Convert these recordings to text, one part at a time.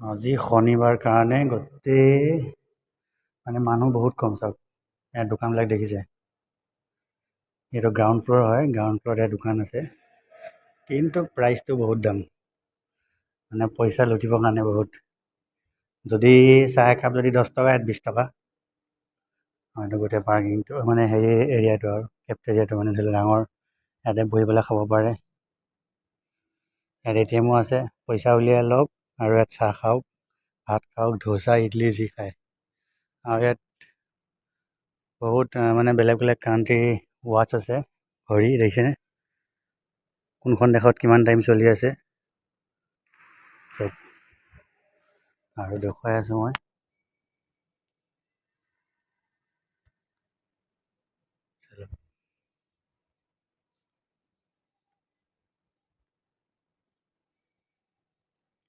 আজি শনিবাৰ কাৰণে গোটেই মানে মানুহ বহুত কম চাওক। ইয়াত দোকানবিলাক দেখিছে। এইটো গ্ৰাউণ্ড ফ্ল'ৰ হয় গ্ৰাউণ্ড ফ্ল'ৰত ইয়াত দোকান আছে। কিন্তু প্ৰাইচটো বহুত দাম। মানে পইচা লুটিবৰ কাৰণে বহুত। যদি চাহ একাপ যদি দহ টকা ইয়াত বিছ টকা। এইটো গোটেই পাৰ্কিংটো মানে হেৰি এৰিয়াটো আৰু কেফেটেৰিয়াটো মানে ধৰি লওক ডাঙৰ। ইয়াতে বহি পেলাই খাব পাৰে। ইয়াত এ টি এমো আছে পইচা উলিয়াই লওক। আৰু ইয়াত চাহ খাওক ভাত খাওক ধোচা ইডলি যি খায়। আৰু ইয়াত বহুত মানে বেলেগ বেলেগ কাণ্ট্ৰি ৱাটচ আছে ঘড়ী দেখিছেনে? কোনখন দেশত কিমান টাইম চলি আছে। চব। আৰু দেখুৱাই আছোঁ মই।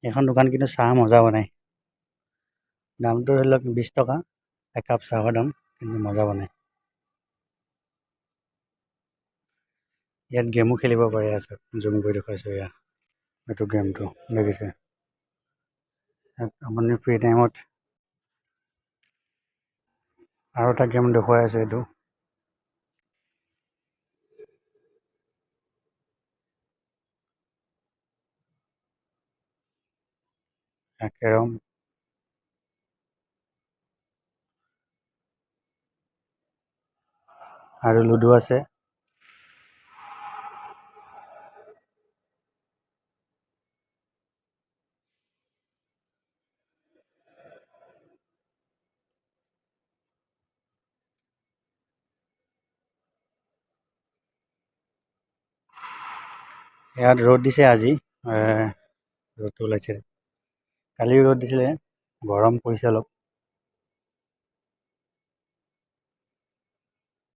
এইখন দোকান কিন্তু চাহ মজা বনায়। দামটো ধৰি লওক বিছ টকা একাপ চাহৰ দাম কিন্তু মজা বনায়। ইয়াত গেমো খেলিব পাৰে আছে জুম কৰি দেখুৱাইছোঁ এয়া এইটো গেমটো দেখিছে। ইয়াত আপুনি ফ্ৰী টাইমত আৰু এটা গেম দেখুৱাই আছোঁ এইটো। কেৰম আৰু লুডু আছে। ইয়াত ৰ'দ দিছে আজি ৰ'দটো ওলাইছে কালি ৰ'দ দিছিলে গৰম পৰিছে অলপ।